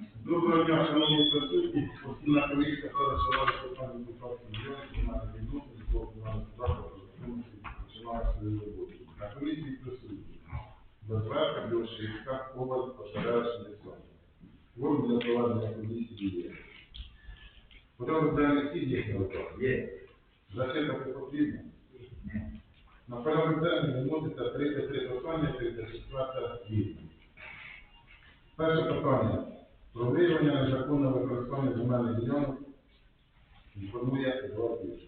Доброго дня, шановні присутні. Постійна комісія пересувала питання депутатських діяльності на відносин з комунального закладу, починає свою роботу. На комісії присутні. Безверка, Білошівська, Коваль, Пошаревич, Нессон. Форму для проведення комісії є. Порядок денний всі є готові? Є. Зачитати потрібно? На порядок денний відноситься 33 питання, 34 квітня. Перше питання. Про виявлення незаконного використання земельних ділянок інформує Едуард Юрійович.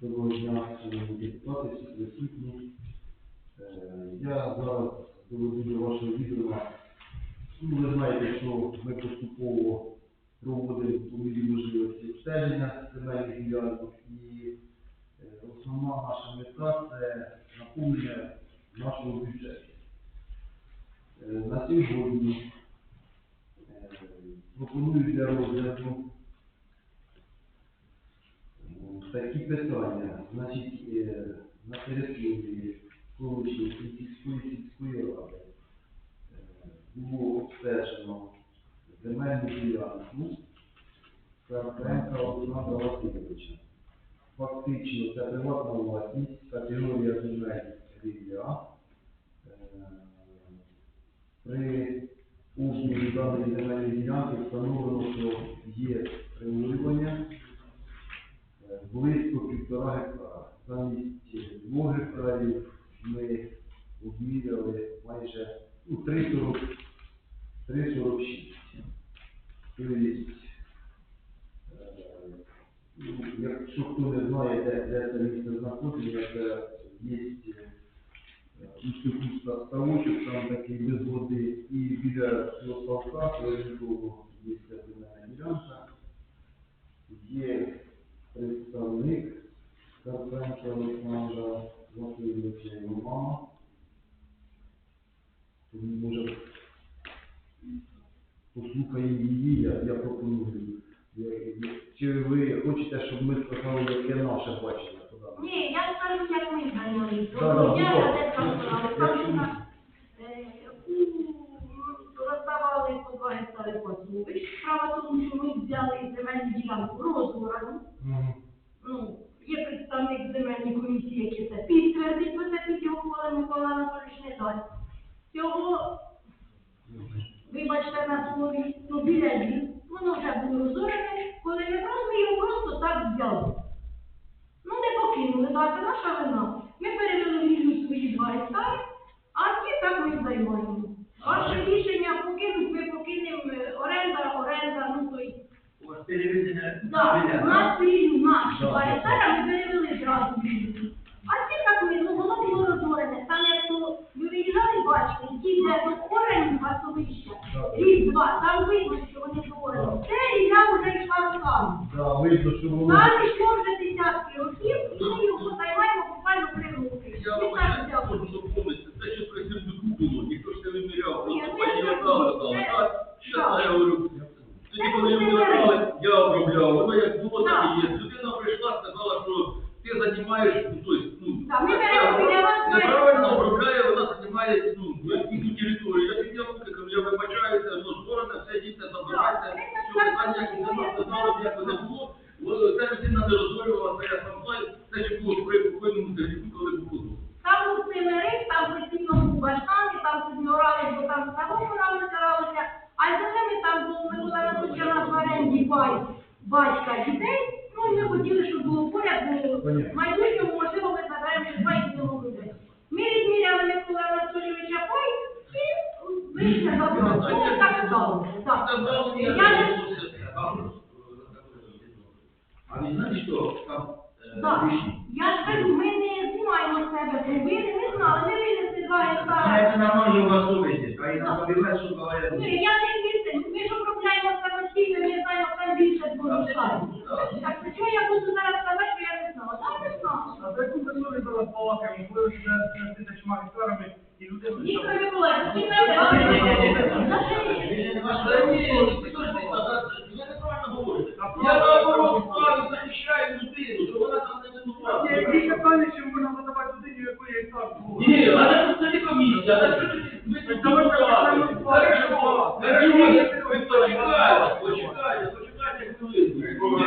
Доброго дня, шановні депутати, всі присутні. Е, Я зараз доведу до вашого відома. Ну, ви знаєте, що ми поступово проводимо по мірі обстеження земельних ділянок і е, основна наша мета це наповнення нашого бюджету. Е, На сьогодні пропоную для розгляду Такі питання, значить, на території колишньої сільської сільської ради е, було обстежено земельну ділянку Карпенка Олександра Васильовича. Фактично це приватна власність, категорія земель рівня. При узній даної земельної ділянки встановлено, що є регулювання Е, близько півтора гектара. Замість двох гектарів ми обміряли майже ну, 3,40 3,46. Тобто, е, ну, якщо хто не знає, де, де це місце знаходиться, це є Уступуста ставочок, там такий без води, і біля цього ставка, Лежникового, є земельна ділянка. Є представник Карпенка Олександра Його мама. Тому, може, послухає її, я, я пропоную. Я- я- Чи ви хочете, щоб ми сказали, яке наше бачення? Ні, я скажу, як ми зайняли. Да, да, Я ну, газетка я- сказала, я там чую. е, у- роздавали по два гектари пасовищ. Справа в тому, що ми взяли земельну ділянку розгорану. Ну, є представник земельної комісії, який це підтвердить, бо це під його полем Микола Анатолійович не дасть. Цього, вибачте на слові, ну біля ліс, воно вже було розорене, коли ми просто ми його просто так взяли. Ну, не покинули, так, це наша вина. Ми перевели в лісу свої два гектари, а ті так ми займаємо. Ваше рішення покинуть, ми покинемо е, оренда, оренда, ну то й У вас переведення так, у нас вільну наші Да, два да, гектара ми перевели зразу вільну. А ці так ми, ну воно було розорене. Там як то ви виїжджали, бачите, ті, де орені рік два, там видно, що вони орені. Це ріля вже йшла руками. Да, видно, що воно... Там йшло вже десятки років, і ми його займаємо буквально три роки. Ми так взяли. можу доповнити, те, що при Сердюку було, ніхто ж не виміряв, Ні, просто ну, я пані так Оксана думаю, знала, це- так? Що так. я говорю? Тоді, коли йому набрали, я обробляв, воно як було, так і є. Людина прийшла, сказала, що ти займаєш, ну, тобто, ну, Так, ми це беремо біля вас, неправильно знаєте. обробляє, вона займає, ну, якусь територію. Я підняв руки, кажу, я вибачаюся, ну, сторони, все дійсно забирайте, Так, що це питання, як так, нема, це знало, так. як не було. От, Ця людина не розорювала, це я сам знаю, це ще було при покойному Сердюку, коли було. Там був семерик, там постійно був баштан, і там собі орали, бо там самому нам натиралося. А за ними там був Микола Анатолійович у нас в оренді пай, батька дітей. Ну і ми хотіли, щоб було поряд, бо Понятно. в майбутньому, можливо, ми заберемо ще два і будемо людей. Ми відміряли Микола Анатолійовича пай і вийшли забрали. Ну, так сталося. Так. Сказав, я А ви знаєте, що там е, Так, вишні? я ж кажу, ми не знімаємо з себе провини, не знали, ми винесли два гектари. Знаєте, нормально у вас совісті, а і на подивилась, що говорять. Ні, я не вірю, ми ж обробляємо самостійно, ми знаємо там більше двох Так, Jesus.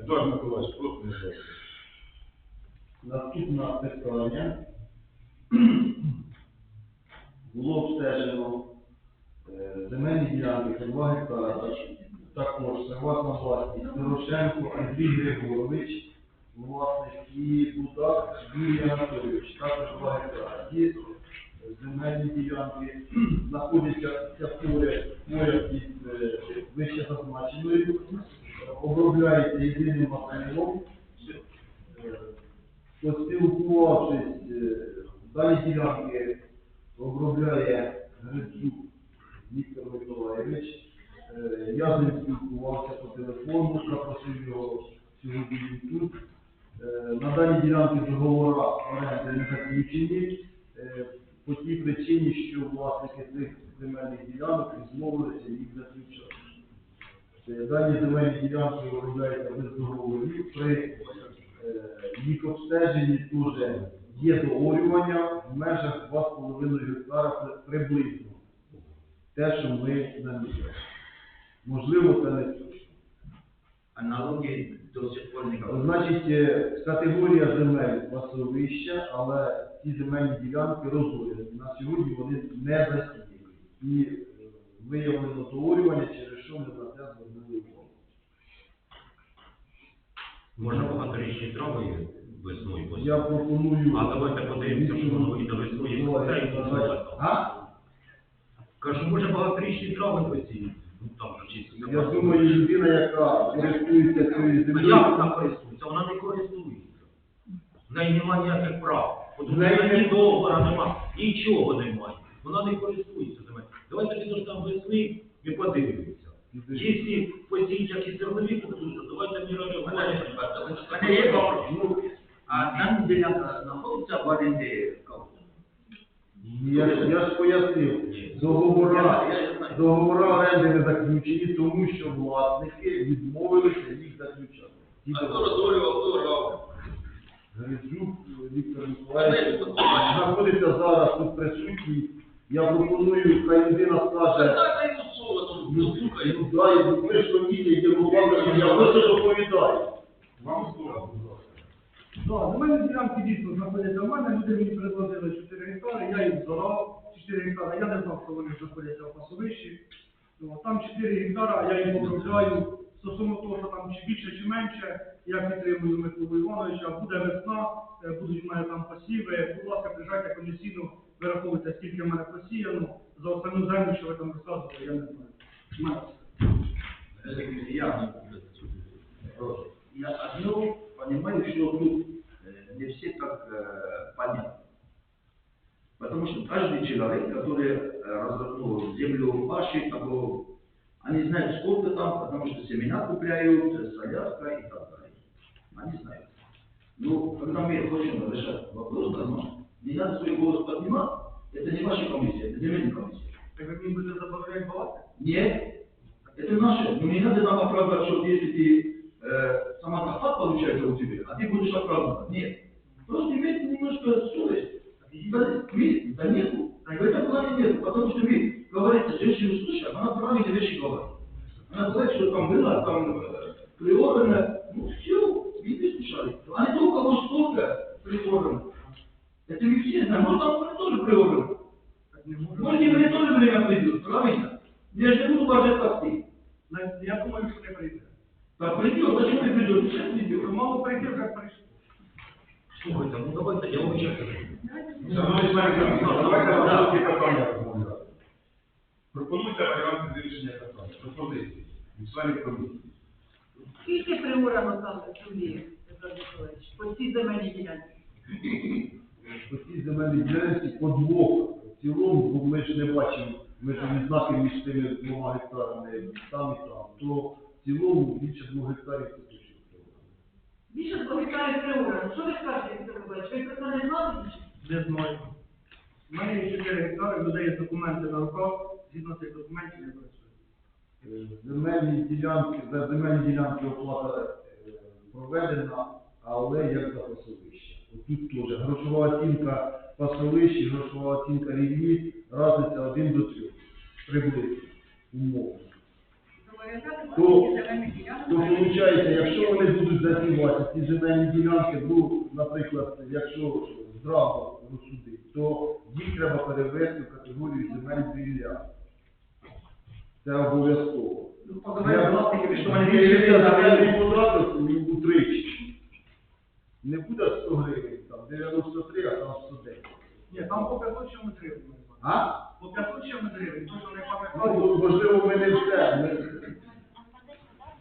Едуард Миколаївич, просто не знаю. Наступне питання. Було обстежено е, земельні ділянки по 2 гектара. Також приватна власність Дорошенко Андрій Григорович, власник і Будак Юрій Анатолійович, також 2 гектара. Земельні ділянки, знаходяться ця поряд, із е, вище зазначеною, обробляється єдиним матеріалом. Е, Поспілкувавшись, е, дані ділянки обробляє Грицюк Віктор Миколаєвич. Е, Я з ним спілкувався по телефону, запросив його сьогодні тут. Е, На даній ділянці договора оренди не заключені е, по тій причині, що власники цих земельних ділянок відмовилися їх заключати. Дані земельні ділянки обробляються без договорів. При е, їх обстеженні теж є доорювання в межах 2,5 гектара при- приблизно. Те, що ми наміряємо. Можливо, це не точно. Аналогії до сих пор не. Значить, е, категорія земель пасовища, але ці земельні ділянки розорені. На сьогодні вони не засіяні. І е, виявлено доорювання, через що ми на це звернули увагу. Можна багаторічні трави весною посіяти. Я пропоную... А давайте подивимося, що воно і до і. А? Кажу, може багаторічні трави посіяти. Ну там же. Я думаю, людина, яка користується цією Ну як вона користується? Вона не користується. В неї немає ніяких прав. От у В неї ні договора немає, нічого немає. Вона не користується землею. Давайте підождемо весни і подивимося. Якщо посіють якісь зернові культури, давайте мірами У мене є вопрос. А дана ділянка знаходиться в оренді? Я, ж- я ж пояснив, договора, договора оренди не заключені, тому що власники відмовилися їх заключати. Ті А хто договори. розорював, хто грав? Гризюк Віктор Миколаївич знаходиться зараз тут присутній. Я пропоную, хай людина скаже, Дайте йому слово, ну, ну, я ви ж комісія, голова, я просто доповідаю. Вам слово, будь ласка. Так, земельні ділянки дійсно знаходяться в мене, люди мені 4 я 4 гектари, я не знав, що вони знаходяться в пасовищі. Ну, Там 4 гектара, я їх обробляю, стосовно того, що там чи більше, чи менше, я підтримую Миколу Івановича, буде весна, е, будуть в мене там посіви, будь ласка, приїжджайте комісійно, вираховуйте, скільки в мене посіяно, за останню землю, що ви там розказували, я не знаю. Я, я одно понимаю, что э, не все так э, понятно. Потому что каждый человек, который э, развернул землю вашей, они знают, сколько там, потому что семена купляют, э, солярка и так далее. Они знают. Ну, когда мы хотим решать вопрос, нормально. Не надо свой голос поднимать, это не ваша комиссия, это земельная комиссия. Так ви мені будете забавляти балати? Нет, это наше. Но не надо нам оправдывать, что если ты э, самокат получается у тебя, а ты будешь оправдывать. Нет. она правильные вещи говорит. Она говорит, что там было, там э, приорано. Ну все, членів комісії. Скільки там землі, Миколаївич, по цій земельній ділянці? По цій земельній ділянці по двох в цілому, бо ми ж не бачимо, ми ж не знаки між тими двома гектарами там і там, то в цілому більше двох гектарів це точно. Більше двох гектарів приурано. Що ви скажете, Петро Миколаївич? Ви про це не знали? Не знаю. У мене є 4 гектари, людей є документи на руках, згідно цих документів я працюю. Е, Земельні ділянки, за земельні ділянки оплата е, проведена, але як за пасовище. Тут теж грошова оцінка пасовищі, грошова оцінка рівні, разниця 1 до 3. Приблизно. Умовно. То, то виходить, якщо вони будуть засівати ці земельні ділянки, ну, наприклад, якщо зразу розсудити, то їх треба перевести в категорію земель вілля. Це обов'язково. Ну, подавайте власники, що вони податок, він утричі. Не буде 100 гривень, там 93, а там 110. Ні, там по 500 чому гривень. А? По 500 чому гривень, то, що не Ну, можливо, ми не все. Ми...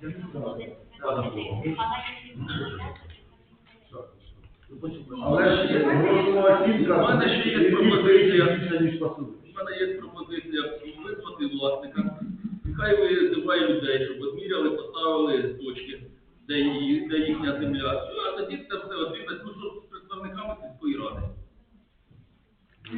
Я не знаю. Але ж грошова оцінка У мене ще є пропозиція. У мене є пропозиція визвати власника. Нехай визиває людей, щоб відміряли, поставили точки, де, її, де їхня земля. Все, а тоді це все одрізати, ну що з представниками сільської ради.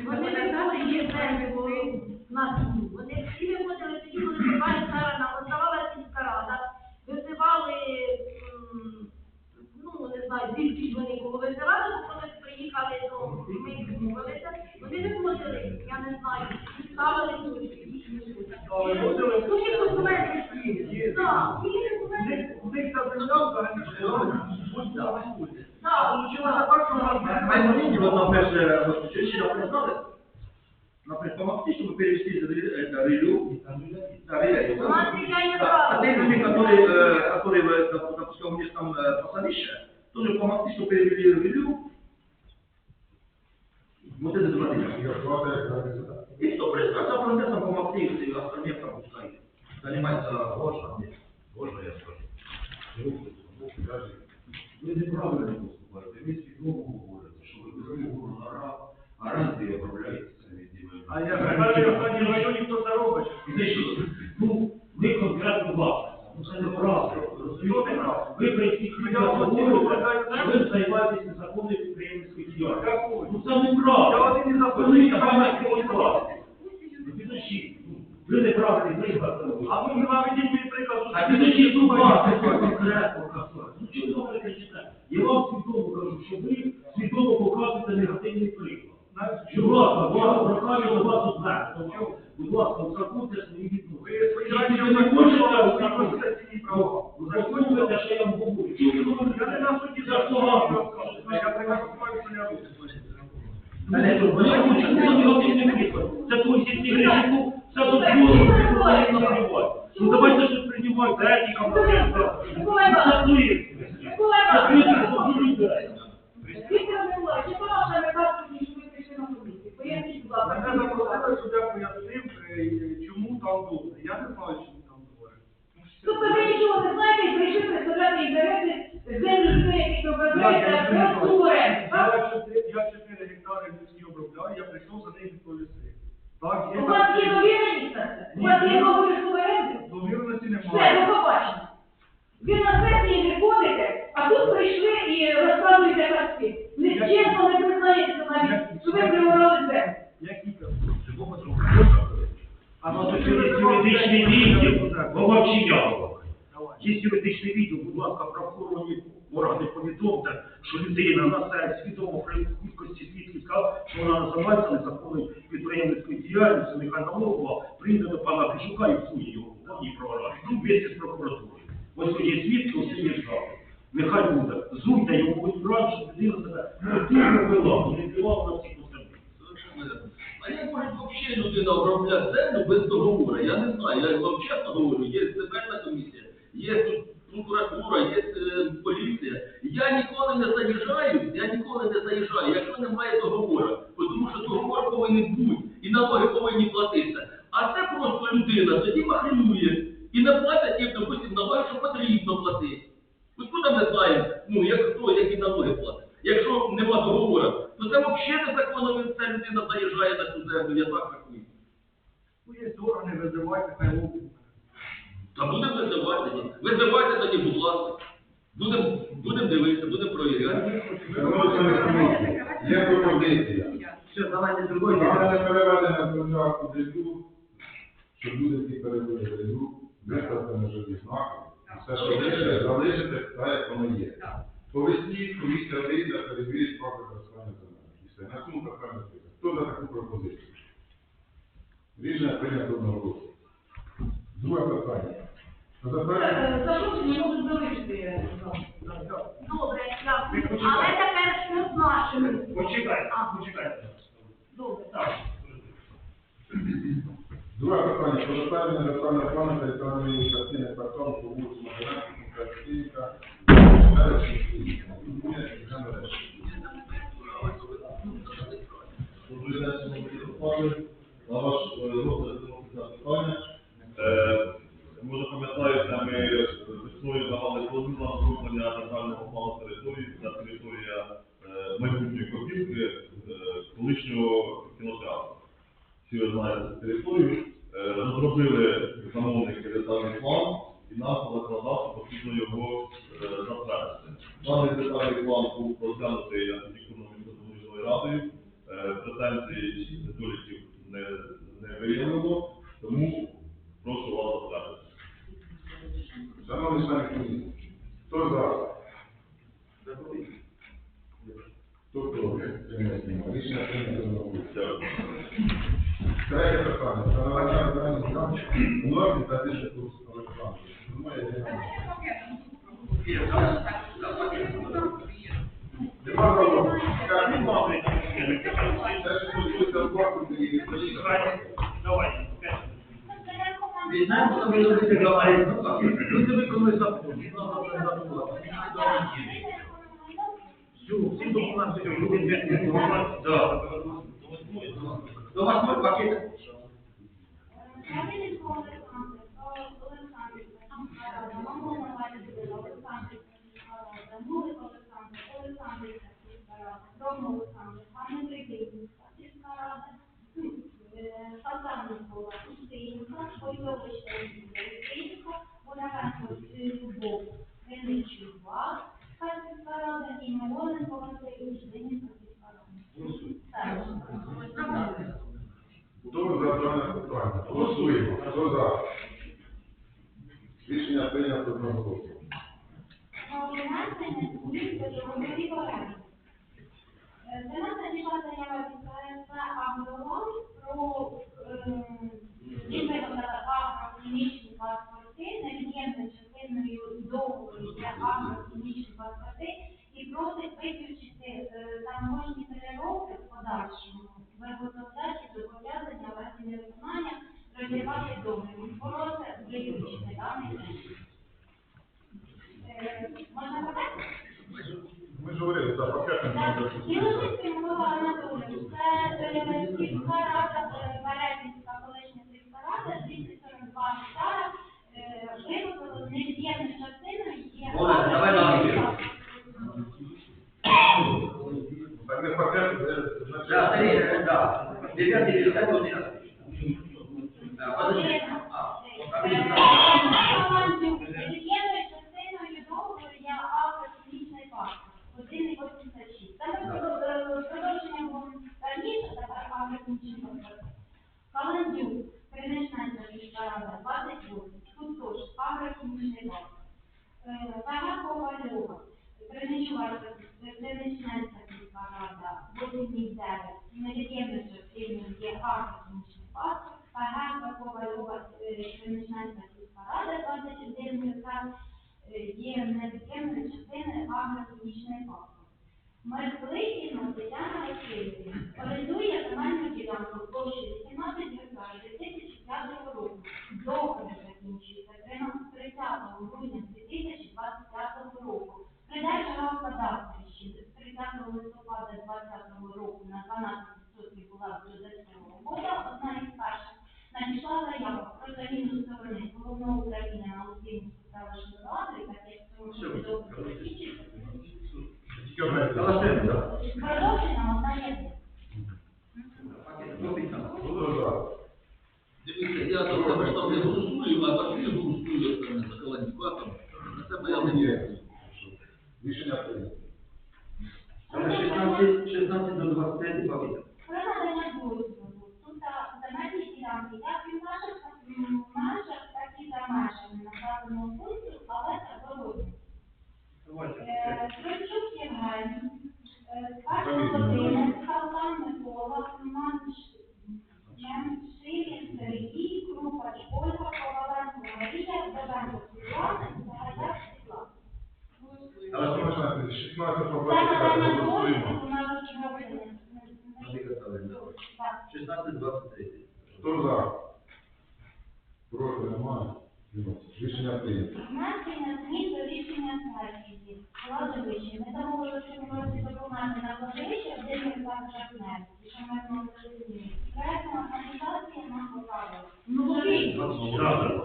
Вони казали, є землі, коли на суду. Вони всі виходили тоді, коли побачили стара, оставала сільська рада, визивали, ну, не знаю, звідки вони кого визивали, бо коли приїхали до ми відмовилися, вони виходили, я не знаю, ставили тут їхні люди. Ну, є документи всі. Так, є У документи. них- У них ця земля взагалі будь на виході. Так, Получилося так, що у нас Майно вот, например, вот, чуть-чуть признали, например, помогти, чтобы перевести это релю, да, релю, У нас я не Да, а те знаю. люди, которые, э, которые, э, доп- допустим, у них там э, пасовище, тоже помогти, чтобы перевели релю, вот это два дня. За И что, представьте, процессом помогти, и остальные там пускай занимается Можна? Боже, я скажу? Ви неправильно поступаєте. Ви Богу говорите, что вы без договору на ра- гарантії обробляєте самі земельні. А я кажу, в никто те, ну, ми конкретно власниця. Це неправда. Розумієте? Ви прийшли Я говорите, хотів що ви займаєтесь незаконною підприємницькою діяльністю. Ну це неправда. Я один із Ви законів. не пам'ятаєте власник. Ну підождіть. Ви неправильний приклад. робите. А ви наведіть мій приклад. А підождіть, ну власник конкретно казати. Ну чого ви кричите? Я вам свідомо кажу, що ви свідомо показуєте негативний приклад. Що власне, власне, прохання вас одне. Будь ласка, узакуйте свої відносини. Ви свої речі Якщо ви не хочете узаконювати узаконити, конституційні права. узаконюйте, що я вам говорю. Чого ви говорите? Я не на суді За що вам? Я прекрасно знаю, що я роблю. Це твої сільські грішку, це дозволено, це взагалі напрямувати. Ну давайте щось приймати, етика, Микола це твої. Микола Це твої Іванович. дозволення. Віктор Миколаївич, яка ваша мета, ніж ви прийшли на комісію? Поясніть, будь ласка. Мене запросили, щоб я пояснив, е, чому там добре. Я не знаю, чому там добре. Тобто ви нічого не знаєте і прийшли представляти інтереси землі людей, яких ви вважаєте, просто в оренду, Я так? 4 гектари людські я прийшов за них відповісти. Так, є У вас є довіреність? У вас є договір оренди? довіреності Все, немає. побачення. Ви на сесії не ходите, а тут прийшли і розказуєте казки. Не чесно не признаєтеся навіть, що ви приворали землю. Які казки? А на це юридичний відділ, Вовчиянова. Є юридичний відділ, будь ласка, правоохоронні органи повідомте, що людина на свідомо при кількості свідків сказав, що вона називається незаконною підприємницькою діяльністю, нехай налогова прийде до пана Пішука і всує його одній програмі. Ну, вместе з прокуратурою. Ось є свідки, ось є запит. Нехай буде. Зуйте будь брати, щоб людина себе культурно вела, не впливала на всіх остальних. А як може взагалі людина обробляти землю без договору? Я не знаю, я вам чесно говорю, є земельна комісія, є тут прокуратура, є е, поліція. Я ніколи не заїжджаю, я ніколи не заїжджаю, якщо немає договору, тому що договор повинен бути, і налоги повинні платитися. А це просто людина тоді махлює і не платить їм, допустим, налоги, що потрібно платити. Откуда ми знаємо, ну, як хто, які налоги платить? Якщо нема договору, то це взагалі незаконно, ця людина заїжджає на цю землю, я так рахую. Ну, є органи, визивайте, хай ловлять. Та будемо визивати тоді. Визивайте тоді, будь ласка. Будемо будем дивитися, будемо провіряти. Є пропозиція. Все, давайте Саме другой. не переведення державку дрібну, щоб люди всі перевели дрібну, виставити на жодні знаки. І Все, що лише, залишити так, як воно є. По весні комісія вийде, перевірить факт використання земель. І все. На цьому питання. Хто за таку пропозицію? Рішення прийнято одноголосно. Друге питання. Про затвердження Запрошення можуть залишити. Добре, дякую. Але тепер що з нашими? Почекайте, почекайте. Добре. Так. Друге питання про затвердження детального плану територіальної частини кварталу по вулиці Мазуренко, Константинівка, Бережинській. На ваш е, розгляд на питання. Може пам'ятаєте, ми весною давали дозвіл на розроблення державного плану території. Це територія е, майбутньої копілки е, колишнього кінотеатру. Всі ви знаєте територію. Е, Розробили замовники детальний план і нам по потрібно його затвердити. Даний детальний план був розглянутий економічно договір. Даний. Е, Можна подати? Ми ж говорили, Так, це е, сільська рада, е, Березінська колишня сільська рада, 242 гектара, е, виготовили невід'ємною частиною є... Оля, давай на. Так не пакет, це Да, значить. три, 89, невід'ємною Żadnej dyrektywy. Zwieszenia w tej. Ale 16, 16 do 20 bawię.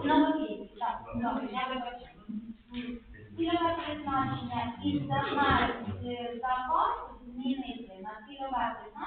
На нові, так, добре, я вибачаю. Цільове і загальний е, запас змінити на цільове призначення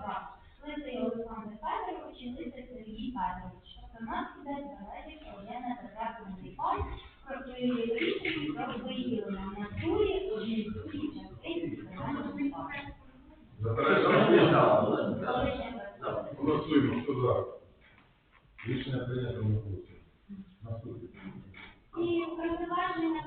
контракт. Лицей Олександр Федорович і лицей Сергій Федорович. Тобто нас іде залежить Олена Петра Комунікаль про рішення про виділення на турі одній з другій частини національного прийнято на курсі. Наступне. І приваження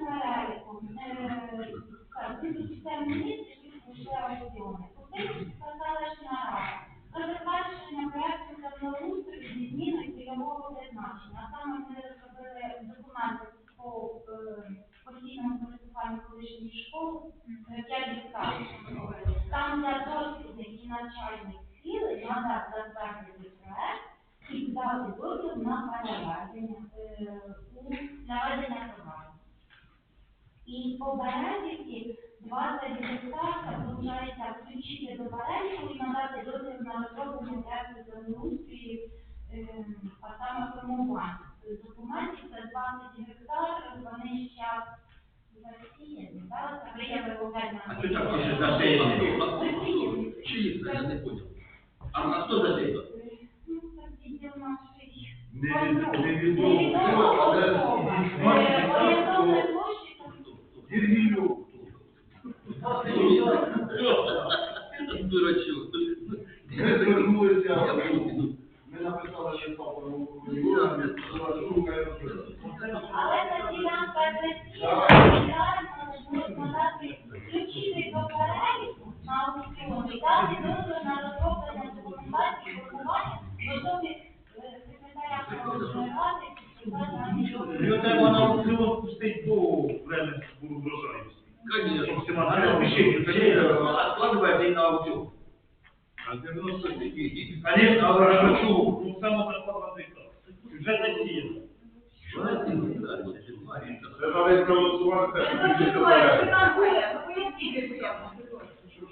Невідомо.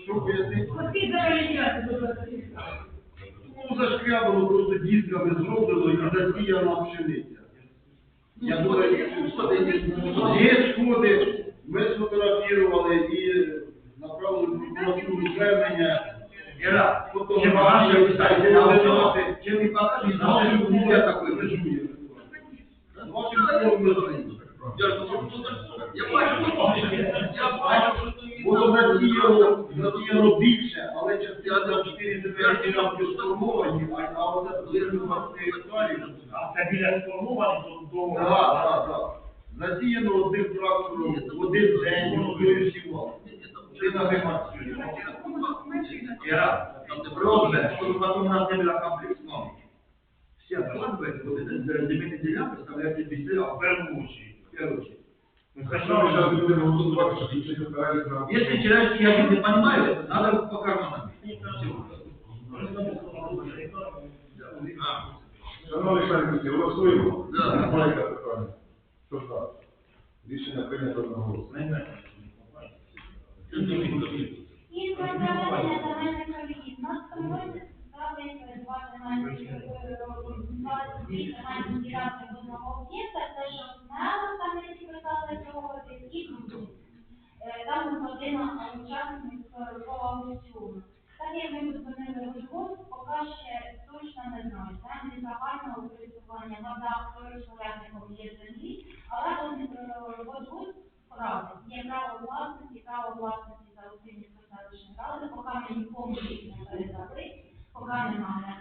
Що пояснити? Ну, зашкрябало просто дісками зроблено і засіяна пшениця. Я думаю, є сходи, ми сфотографували і направили прокуратуру звернення. Ира, Потім чем наші больше сайти писать, координати. чем и покажешь, Наші наши умови я такої межує. межує. Наші умови межує. Я бачу, я бачу, що ти Було засіяно, засіяно більше, але частина за 4 земельні ділянки сформовані, а а оце близько 20 гектарів. А це біля сформованих до Так, так, так. Засіяно одним трактором в один день, одною сівалкою. Ти на вимацює. Ира, проблема, что потом на земля комплексном. Все откладывают, вот это земельные делянки вставляют без в першу первую очередь. Ну, Що будемо голосувати, що більше стараються на... Если человеческий я не понимают, надо по карманам. Шановні комісії, голосуємо. Да. Маєте питання? Хто за? Рішення прийнято одноголосно. І про проведення земельних робіт. На цьому році ставиться два земельні е, два дві земельні ділянки з одного об'єкта, це що знала, там не підписали договори, і тут. Е, Там година учасник е, по аукціону. Так як ми тут зупинили розгон, поки ще точно не знаю. Землі загального користування вода користувальником є землі, але вони ведуть справи. є право власності, право власності за Української селищної ради, поки ми нікому їх не передали, поки немає.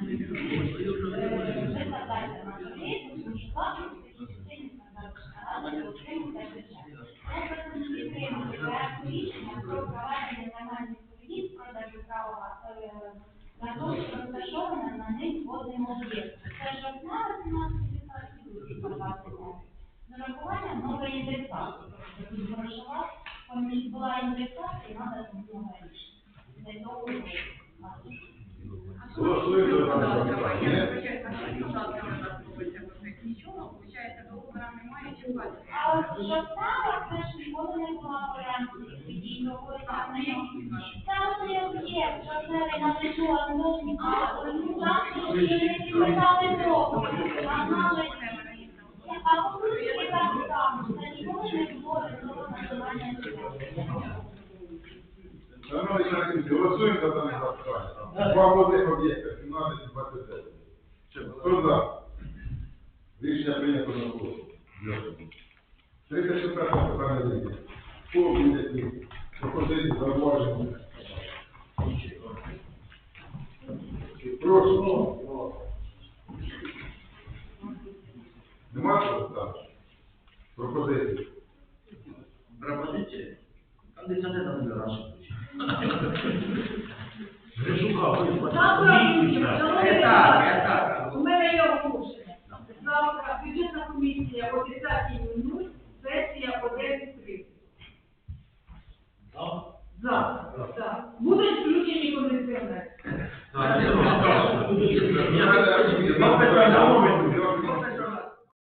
Викладайте на совет, тому власності Української селищної ради, отримуйте бюджет. Ми просимо підтримати проект рішення про проведення земельних торгів, продажу права е, на площі розташоване на них водним об'єктом. Це жовтня 18 і з урахуванням нової індексації. Тобто тут грошова, поміж була індексація, треба знову рішення. Для того, Голосуємо за дане питання. А от жовтня це ж ніколи не була варіанту тоді договору. Це оцей об'єкт, жовтневий на лежу, а не зовсім ну там не підписали договор, а знали, а по так само, це ніколи не було резерву Шановні голосуємо за дане питання. Два водних об'єкта, 17 і 29. Хто за? Рішення прийнято одноголосно. Дякую. 34 питання рішення. Повні пропозиції, зауваження. Прошу. Нема що там? Пропозиції. Кондиционер там для наших. Гришука, ви Завтра, Это так, это так. У мене є оголошення. Завтра бюджетна комісія о 10.00, сесія о 10.30. Завтра, так. Будуть включені кондиціонери.